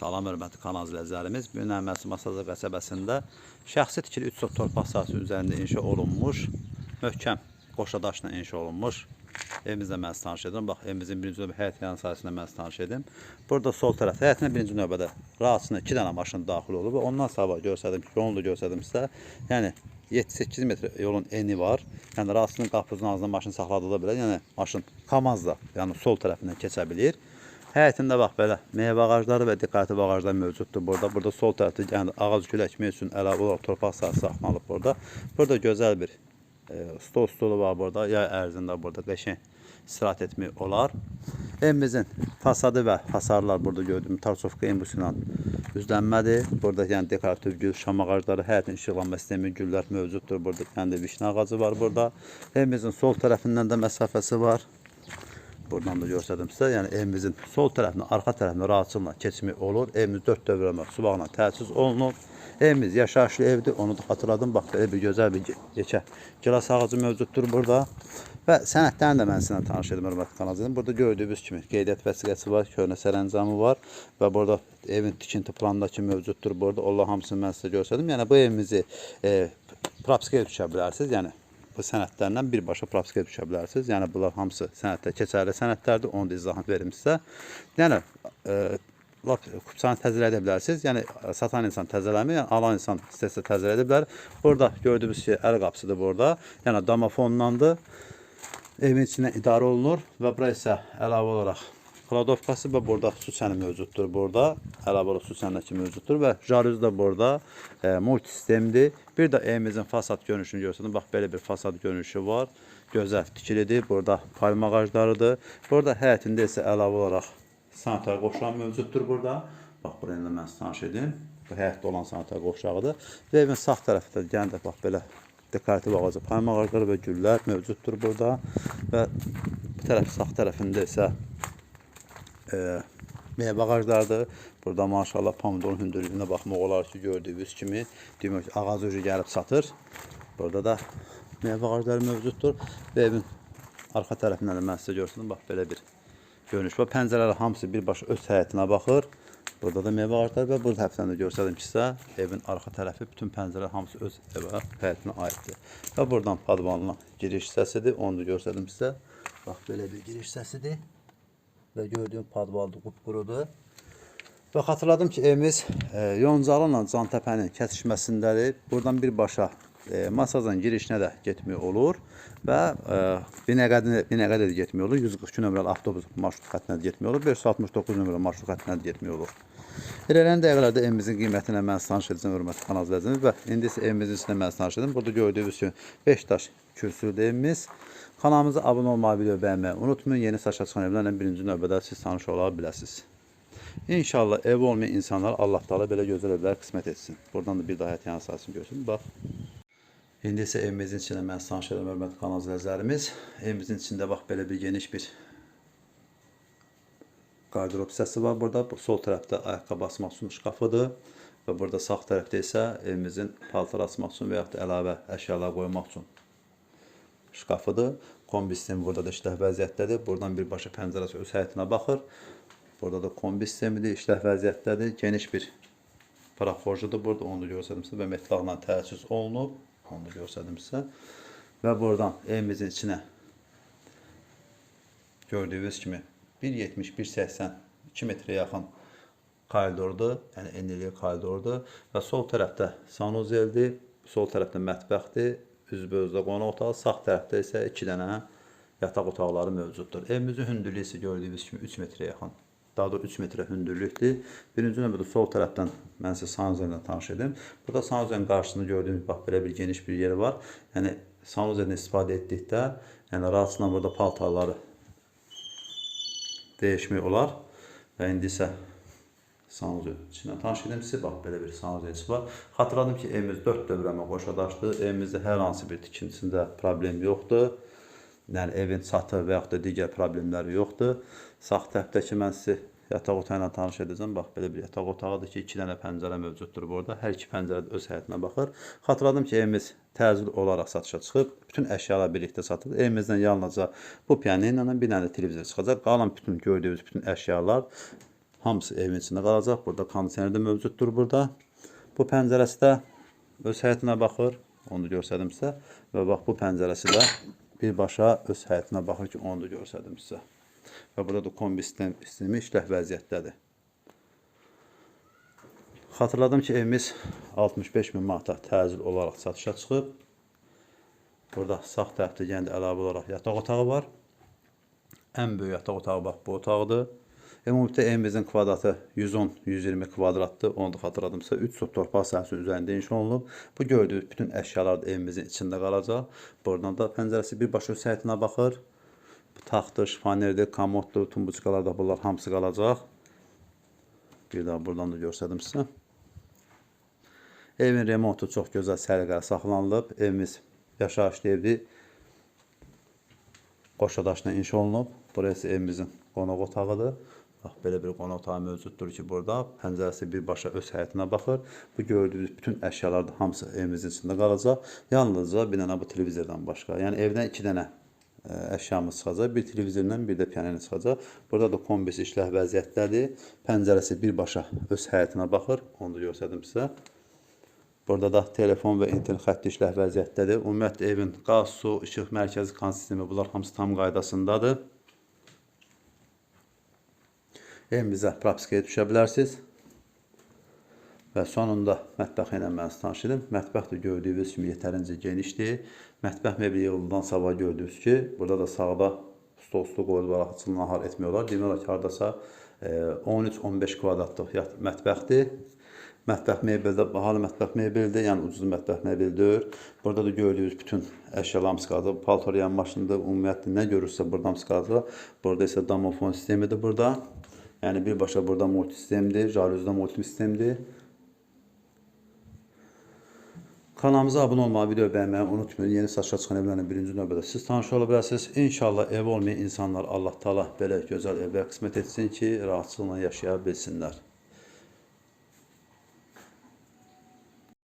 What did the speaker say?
Salam hörmətli kanal izləyicilərimiz. Bu gün Əhməsi Masaza qəsəbəsində şəxsi tikili 3 sot torpaq sahəsi üzərində inşa olunmuş, möhkəm qoşa daşla inşa olunmuş evimizlə mən sizi tanış edim. Bax, evimizin birinci növbə həyət yanı sahəsində mən sizi tanış edim. Burada sol tərəfdə həyətinə birinci növbədə rahatsına 2 dənə maşın daxil olub ondan sonra göstərdim ki, yolunu da göstərdim sizə. Yəni 7-8 metr yolun eni var. Yəni rahatsının qapısının ağzına maşın saxladığı da belə, yəni maşın kamazla, yəni sol tərəfindən keçə bilir. Həyətində bax belə meyvə ağacları və dekorativ ağaclar mövcuddur burada. Burada sol tərəfdə yəni ağac gül əkmək üçün əlavə olaraq torpaq sahəsi saxlanılıb burada. Burada gözəl bir e, stol stolu var burada. Yay ərzində burada qəşəng istirahət etmək olar. Evimizin fasadı və hasarlar burada gördüyüm Tarsovka embusu ilə üzlənmədir. Burada yəni dekorativ gül, şam ağacları, həyətin işıqlanma sistemi, güllər mövcuddur. Burada kəndi vişnə ağacı var burada. Evimizin sol tərəfindən də məsafəsi var. Buradan da göstərdim sizə. Yəni evimizin sol tərəfinə, arxa tərəfinə rahatçılıqla keçmək olur. Evimiz 4 dövrəmə subaqla təchiz olunub. Evimiz yaşayışlı evdir. Onu da xatırladım. Bax belə bir gözəl bir yekə gilas ağacı mövcuddur burada. Və sənədlərini də mən sizinlə tanış edim hörmətli kanalcılarım. Burada gördüyünüz kimi qeydiyyat vəsiqəsi var, köhnə sərəncamı var və burada evin tikinti planındakı mövcuddur. Burada Allah hamısını mən sizə göstərdim. Yəni bu evimizi e, propiskaya düşə bilərsiniz. Yəni bu sənədlərlə birbaşa propiskaya düşə bilərsiniz. Yəni bunlar hamısı sənəddə keçərli sənədlərdir. Onu da izahını verim sizə. Yəni e, lap kupçanı təzələdə bilərsiniz. Yəni satan insan təzələmir, yəni alan insan istəsə təzələdə bilər. Burada gördüyünüz ki, əl qapısıdır burada. Yəni domofondandır. Evin içindən idarə olunur və bura isə əlavə olaraq kladovkası və burada su çəni mövcuddur burada. Su çənəki mövcuddur və jaruz da burada e, multi sistemdir. Bir də evimizin fasad görünüşünü göstərdim. Bax belə bir fasad görünüşü var. Gözəl tikilidir. Burada palma ağaclarıdır. Burada həyətində isə əlavə olaraq sanitar qoşulan mövcuddur burada. Bax buraya da mən sizə tanış edim. Bu həyətdə olan sanitar qoşağıdır. Və evin sağ tərəfdə yəni də bax belə dekorativ ağacı, palma ağacları və güllər mövcuddur burada. Və bu tərəf sağ tərəfində isə e, meyvə ağaclarıdır. Burada maşallah pomidorun hündürlüyünə baxmaq olar ki, gördüyünüz kimi demək ağac ucu gəlib çatır. Burada da meyvə ağacları mövcuddur və evin arxa tərəfindən də mən sizə göstərdim. Bax bir görünüş var. Pəncərələr hamısı birbaşa öz həyətinə baxır. Burada da meyvə ağacları və burada həftəndə göstərdim ki, sizə evin arxa tərəfi bütün pəncərələr hamısı öz evə, həyətinə aiddir. Və buradan padvanla giriş hissəsidir. Onu da göstərdim sizə. Bax belə bir giriş hissəsidir və gördüyüm padvaldı qupqurudur. Və xatırladım ki, evimiz e, Yoncalı ilə Cantəpənin kəsişməsindədir. Buradan birbaşa e, Masazdan girişinə də getmək olur və e, Binəqədi Binəqədə də getmək olur. 142 nömrəli avtobus marşrut xəttinə də olur. 569 nömrəli marşrut xəttinə də getmək olur. İlerleyen dəqiqələrdə evimizin qiymətinə mən sizə tanış edəcəm hörmətli kanal izləyiciniz və indi isə evimizin içində mən tanış edim. Burada gördüyünüz kimi 5 daş kürsülü evimiz. Kanalımıza abunə olmağı, video bəyənməyi unutmayın. Yeni saçma çıxan evlərlə birinci növbədə siz tanış ola biləsiniz. İnşallah ev olmayan insanlar Allah Taala belə gözəl evlər qismət etsin. Buradan da bir daha həyat yanı sahəsini görsün. Bax. İndi isə evimizin içində mən edirəm hörmətli kanal izləyicilərimiz. Evimizin içində bax belə bir geniş bir qardırop hissəsi var burada. Bu sol tərəfdə ayaqqabı asmaq üçün şkafıdır və burada sağ tərəfdə isə evimizin paltar asmaq üçün və yaxud da əlavə əşyalar qoymaq üçün şkafıdır. Kombi sistemi burada da işləh vəziyyətdədir. Buradan birbaşa pəncərəsi öz həyətinə baxır. Burada da kombi sistemidir, işləh vəziyyətdədir. Geniş bir paraforjudur burada, onu da göstərdim sizə və metlaqla təchiz olunub. Onu da göstərdim sizə. Və buradan evimizin içinə gördüyünüz kimi 1.70-1.80 2 metrə yaxın koridordur. Yəni enli koridordur və sol tərəfdə sanuzeldir, sol tərəfdə mətbəxdir, üzbözdə qonaq otağı, sağ tərəfdə isə 2 dənə yataq otaqları mövcuddur. Evimizin hündürlüyü isə gördüyünüz kimi 3 metrə yaxın. Daha da 3 metrə hündürlükdür. Birinci növbədə sol tərəfdən mən sizə sanuzellə tanış edim. Burada sanuzelin qarşısında gördüyünüz bax belə bir geniş bir yer var. Yəni sanuzeldən istifadə etdikdə, yəni rahatsızla burada paltarları dəyişmək olar. Və indi isə sanuzel içindən tanış edim sizə. Bax, belə bir sanuzelçi var. Xatırladım ki, evimiz 4 dövrəmə qoşa daşdır. Evimizdə hər hansı bir tikintisində problem yoxdur. Yəni, evin çatı və yaxud da digər problemləri yoxdur. Sağ tərəfdəki mən sizə yataq otağı ilə tanış edəcəm. Bax, belə bir yataq otağıdır ki, iki dənə pəncərə mövcuddur burada. Hər iki pəncərə öz həyətinə baxır. Xatırladım ki, evimiz təcil olaraq satışa çıxıb. Bütün əşyalar birlikdə satılır. Evimizdən yalnızca bu piano ilə bir dənə də televizor çıxacaq. Qalan bütün gördüyünüz bütün əşyalar hamısı evin içində qalacaq. Burada kondisioner də mövcuddur burada. Bu pəncərəsi də öz həyətinə baxır. Onu göstərdim sizə. Və bax bu pəncərəsi də birbaşa öz həyətinə baxır ki, onu da göstərdim sizə. Və burada da kombi sistem, sistemi işləh vəziyyətdədir. Xatırladım ki, evimiz 65 min manata təcil olaraq satışa çıxıb. Burada sağ tərəfdə yenə də əlavə olaraq yataq otağı var. Ən böyük yataq otağı bax bu otaqdır. Ümumilikdə evimizin kvadratı 110-120 kvadratdır. Onu da xatırladımsa 3 sot torpaq sahəsinin üzərində inşa olunub. Bu gördüyünüz bütün əşyalar da evimizin içində qalacaq. Buradan da pəncərəsi birbaşa öz həyətinə baxır. Taxtdır, şifanerdir, komoddur, tumbuçkalar da bunlar hamısı qalacaq. Bir daha buradan da göstərdim sizə. Evin remontu çox gözəl səliqəli saxlanılıb. Evimiz yaşayışlı evdir. Qoşadaşla inşa olunub. Burası evimizin qonaq otağıdır. Bax, belə bir qonaq otağı mövcuddur ki, burada pəncərəsi birbaşa öz həyətinə baxır. Bu gördüyünüz bütün əşyalar da hamısı evimizin içində qalacaq. Yalnızca bir dənə bu televizordan başqa. Yəni evdən iki dənə əşyamız çıxacaq. Bir televizorla, bir də pianino çıxacaq. Burada da kombisi işləh vəziyyətdədir. Pəncərəsi birbaşa öz həyətinə baxır. Onu da göstərdim sizə. Burada da telefon və internet xətti işləh vəziyyətdədir. Ümumiyyətlə evin qaz, su, işıq, mərkəzi kan sistemi bunlar hamısı tam qaydasındadır. Evimizə propiskaya düşə bilərsiniz. Və sonunda mətbəxi ilə mən sizi tanış edim. Mətbəx də gördüyünüz kimi yetərincə genişdir. Mətbəx mebeli yığıldığından sabah gördünüz ki, burada da sağda stol stol qoyulub açılı nahar etmək olar. Demək olar ki, hardasa e, 13-15 kvadratlıq yat- mətbəxdir. Mətbəx mebeli də bahalı mətbəx mebelidir, yəni ucuz mətbəx mebeli deyil. Burada da gördüyünüz bütün əşyalar hamısı qalacaq. Paltar yan maşınıdır, ümumiyyətlə nə görürsə burada hamısı qalacaq. Burada isə domofon sistemidir burada. Yəni birbaşa burada multi sistemdir, jaluzda multi Kanalımıza abunə olmağı, video bəyənməyi unutmayın. Yeni satışa çıxan evlərlə birinci növbədə siz tanış ola bilərsiniz. İnşallah ev olmayan insanlar Allah Taala belə gözəl evlər qismət etsin ki, rahatçılıqla yaşaya bilsinlər.